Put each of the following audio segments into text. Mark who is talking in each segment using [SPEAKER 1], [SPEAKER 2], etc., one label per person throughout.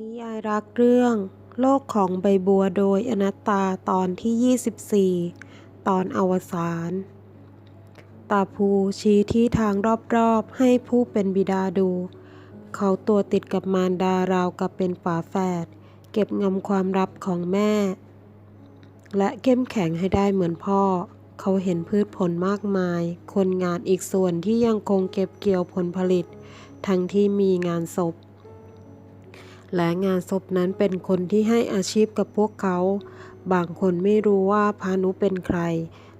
[SPEAKER 1] นิยายรักเรื่อง โลกของใบบัวโดยอนัตตาตอนที่ 24 ตอนอวสานตาภูชี้ที่ทางรอบๆให้ผู้เป็นบิดาดู เขาตัวติดกับมารดาราวกับเป็นฝาแฝด เก็บงำความลับของแม่ และเข้มแข็งให้ได้เหมือนพ่อ เขาเห็นพืชผลมากมาย คนงานอีกส่วนที่ยังคงเก็บเกี่ยวผลผลิต ทั้งที่มีงานศพ และงานศพนั้นเป็นคนที่ให้อาชีพกับพวกเขา บางคนไม่รู้ว่าพานุเป็นใคร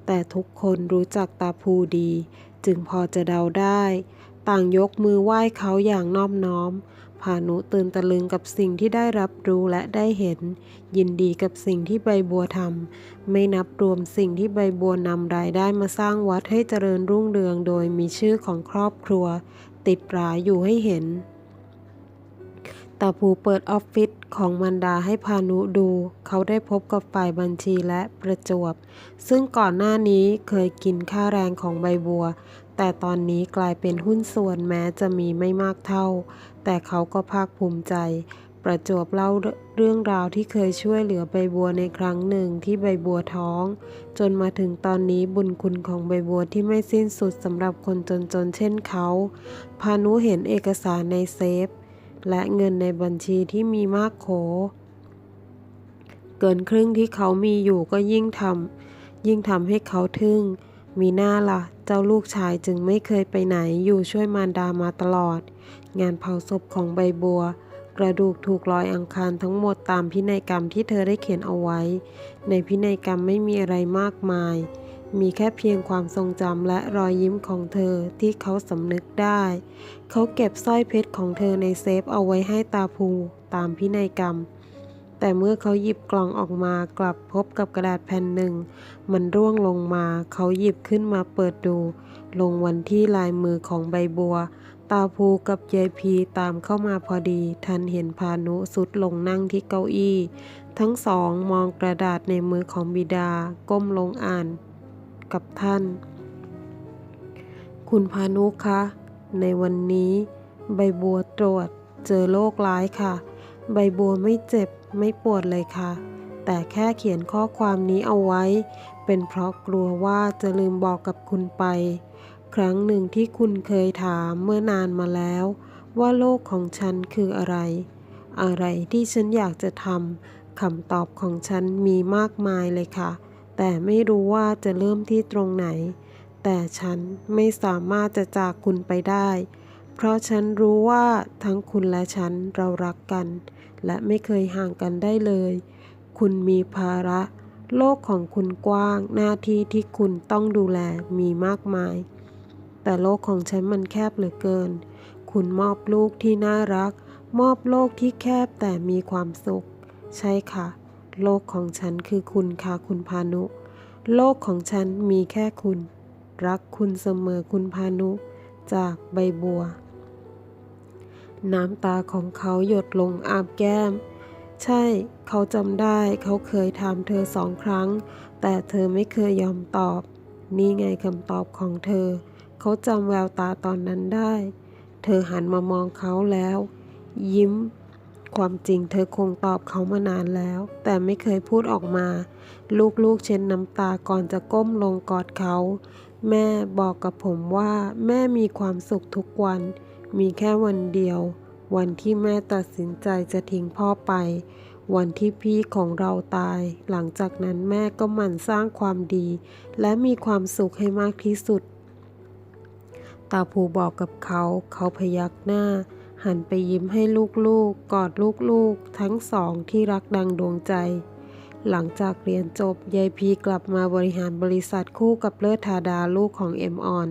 [SPEAKER 1] แต่ทุกคนรู้จักตาภูดี จึงพอจะเดาได้ ต่างยกมือไหว้เขาอย่างนอบน้อม พานุตื่นตะลึงกับสิ่งที่ได้รับรู้และได้เห็น ยินดีกับสิ่งที่ใบบัวทำไม่นับรวมสิ่งที่ใบบัวนำรายได้มาสร้างวัดให้เจริญรุ่งเรืองโดยมีชื่อของครอบครัว ติดปราอยู่ให้เห็น ตาภูเปิดออฟฟิศของมันดาให้พานุดู เขาได้พบกับฝ่ายบัญชีและประจวบ ซึ่งก่อนหน้านี้เคยกินค่าแรงของใบบัว แต่ตอนนี้กลายเป็นหุ้นส่วนแม้จะมีไม่มากเท่า แต่เขาก็ภาคภูมิใจ ประจวบเล่าเรื่องราวที่เคยช่วยเหลือใบบัวในครั้งหนึ่งที่ใบบัวท้อง จนมาถึงตอนนี้บุญคุณของใบบัวที่ไม่สิ้นสุดสำหรับคนจนๆเช่นเขา พานุเห็นเอกสารในเซฟ และเงินในบัญชีที่มีมากโข เกินครึ่งที่เขามีอยู่ก็ยิ่งทำยิ่งทำให้เขาทึ่ง มีหน้าละ่ะ เจ้าลูกชายจึงไม่เคยไปไหนอยู่ช่วยมารดามาตลอด งานเผาศพของใบบัว กระดูกถูกลอยอังคารทั้งหมดตามพินัยกรรมที่เธอได้เขียนเอาไว้ ในพินัยกรรมไม่มีอะไรมากมาย มีแค่เพียงความทรงจำและรอยยิ้มของเธอที่เขาสำนึกได้ เขาเก็บสร้อยเพชรของเธอในเซฟเอาไว้ให้ตาภูตามพินัยกรรม แต่เมื่อเขาหยิบกล่องออกมากลับพบกับกระดาษแผ่นหนึ่ง มันร่วงลงมา เขาหยิบขึ้นมาเปิดดู ลงวันที่ลายมือของใบบัว ตาภูกับยายพีตามเข้ามาพอดี ทันเห็นพานุสุดลงนั่งที่เก้าอี้ ทั้งสองมองกระดาษในมือของบิดา ก้มลงอ่าน กับท่าน คุณพานุคะ ในวันนี้ ใบบัวตรวจเจอโรคร้ายค่ะ ใบบัวไม่เจ็บไม่ปวดเลยค่ะ แต่แค่เขียนข้อความนี้เอาไว้ เป็นเพราะกลัวว่าจะลืมบอกกับคุณไป ครั้งหนึ่งที่คุณเคยถามเมื่อนานมาแล้ว ว่าโลกของฉันคืออะไร อะไรที่ฉันอยากจะทำคำตอบของฉันมีมากมายเลยค่ะ แต่ไม่รู้ว่าจะเริ่มที่ตรงไหน แต่ฉันไม่สามารถจะจากคุณไปได้ เพราะฉันรู้ว่าทั้งคุณและฉันเรารักกัน และไม่เคยห่างกันได้เลย คุณมีภาระ โลกของคุณกว้าง หน้าที่ที่คุณต้องดูแลมีมากมาย แต่โลกของฉันมันแคบเหลือเกิน คุณมอบลูกที่น่ารัก มอบโลกที่แคบแต่มีความสุข ใช่ค่ะ โลกของฉันคือคุณค่ะคุณพานุ โลกของฉันมีแค่คุณ รักคุณเสมอคุณพานุ จากใบบัว น้ำตาของเขาหยดลงอาบแก้ม ใช่ เขาจำได้เขาเคยถามเธอสองครั้ง แต่เธอไม่เคยยอมตอบ นี่ไงคำตอบของเธอ เขาจำแววตาตอนนั้นได้ เธอหันมามองเขาแล้ว ยิ้ม ความจริงเธอคงตอบเขามานานแล้ว แต่ไม่เคยพูดออกมา ลูกๆเช็ดน้ำตาก่อนจะก้มลงกอดเขา แม่บอกกับผมว่าแม่มีความสุขทุกวัน มีแค่วันเดียว วันที่แม่ตัดสินใจจะทิ้งพ่อไป วันที่พี่ของเราตาย หลังจากนั้นแม่ก็หมั่นสร้างความดี และมีความสุขให้มากที่สุด ตาภูบอกกับเขา เขาพยักหน้า หันไปยิ้มให้ลูกๆ กอดลูกๆ ทั้งสองที่รักดังดวงใจ หลังจากเรียนจบ ยายพีกลับมาบริหารบริษัทคู่กับเลิศธาดาลูกของเอ็มออน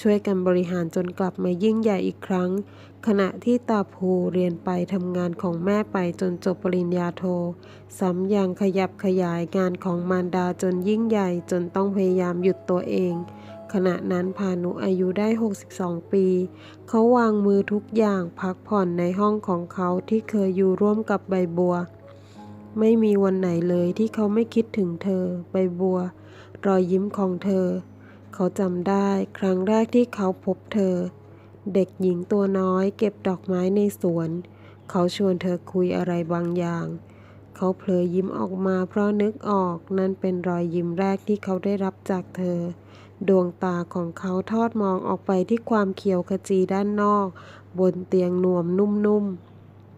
[SPEAKER 1] ช่วยกันบริหารจนกลับมายิ่งใหญ่อีกครั้ง ขณะที่ตาภูเรียนไปทำงานของแม่ไปจนจบปริญญาโท ซ้ำยังขยับขยายงานของมารดาจนยิ่งใหญ่จนต้องพยายามหยุดตัวเอง ขณะนั้นพานุอายุได้ 62 ปี เขาวางมือทุกอย่างพักผ่อนในห้องของเขาที่เคยอยู่ร่วมกับใบบัว ไม่มีวันไหนเลยที่เขาไม่คิดถึงเธอ ใบบัว รอยยิ้มของเธอ เขาจำได้ครั้งแรกที่เขาพบเธอ เด็กหญิงตัวน้อยเก็บดอกไม้ในสวน เขาชวนเธอคุยอะไรบางอย่างเขาเผลอยิ้มออกมาเพราะนึกออกนั่นเป็นรอยยิ้มแรกที่เขาได้รับจากเธอ ดวงตาของเขาทอดมองออกไปที่ความเขียวขจีด้านนอก บนเตียงนวมนุ่ม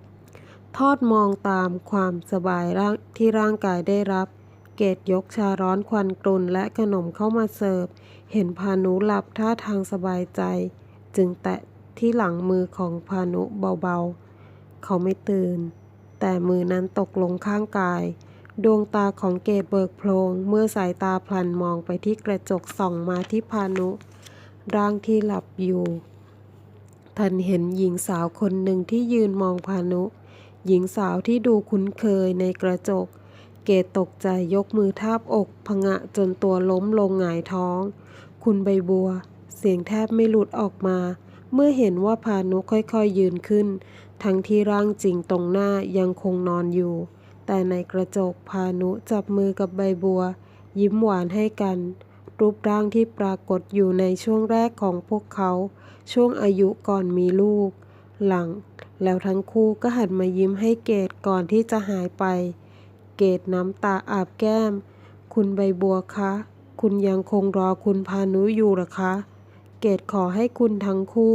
[SPEAKER 1] ๆ ทอดมองตามความสบายาที่ร่างกายได้รับ เกตยกชาร้อนควันกรุ่นและขนมเข้ามาเสิร์ฟ เห็นพานุหลับท่าทางสบายใจ จึงแตะที่หลังมือของพานุเบาๆ เขาไม่ตื่น แต่มือนั้นตกลงข้างกาย ดวงตาของเกตเบิกโพลงเมื่อสายตาพลันมองไปที่กระจกส่องมาที่พานุ ร่างที่หลับอยู่ ทันเห็นหญิงสาวคนหนึ่งที่ยืนมองพานุ หญิงสาวที่ดูคุ้นเคยในกระจก เกตตกใจยกมือทาบอกพงะจนตัวล้มลงหงายท้อง คุณใบบัว เสียงแทบไม่หลุดออกมา เมื่อเห็นว่าพานุค่อยๆยืนขึ้น ทั้งที่ร่างจริงตรงหน้ายังคงนอนอยู่ แต่ในกระจกพานุจับมือกับใบบัว ยิ้มหวานให้กัน รูปร่างที่ปรากฏอยู่ในช่วงแรกของพวกเขา ช่วงอายุก่อนมีลูก หลัง แล้วทั้งคู่ก็หันมายิ้มให้เกดก่อนที่จะหายไป เกดน้ำตาอาบแก้ม คุณใบบัวคะ คุณยังคงรอคุณพานุอยู่หรอคะ เกดขอให้คุณทั้งคู่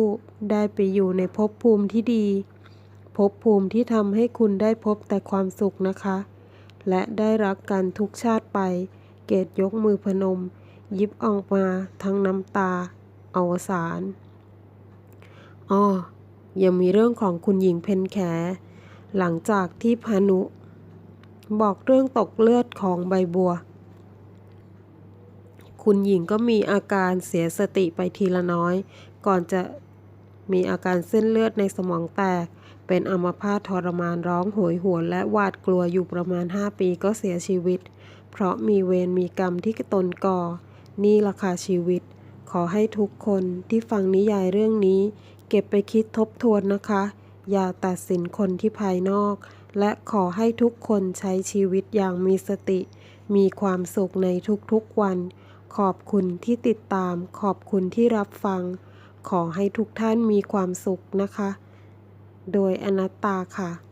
[SPEAKER 1] ได้ไปอยู่ในภพภูมิที่ดี ภพภูมิที่ทำให้คุณได้พบแต่ความสุขนะคะ และได้รักกันทุกชาติไป เกดยกมือพนม ยิบออกมาทั้งน้ำตา อวสานอ้อยังมีเรื่องของคุณหญิงเพนแข หลังจากที่พานุ บอกเรื่องตกเลือดของใบบัว คุณหญิงก็มีอาการเสียสติไปทีละน้อย ก่อนจะมีอาการเส้นเลือดในสมองแตก เป็นอัมพาตทรมานร้องโหยหวนและหวาดกลัวอยู่ประมาณ 5 ปีก็เสียชีวิต เพราะมีเวรมีกรรมที่ตนก่อ นี่ราคาชีวิต ขอให้ทุกคนที่ฟังนิยายเรื่องนี้ เก็บไปคิดทบทวนนะคะ อย่าตัดสินคนที่ภายนอก และขอให้ทุกคนใช้ชีวิตอย่างมีสติ มีความสุขในทุกๆวัน ขอบคุณที่ติดตาม ขอบคุณที่รับฟัง ขอให้ทุกท่านมีความสุขนะคะ โดยอนัตตาค่ะ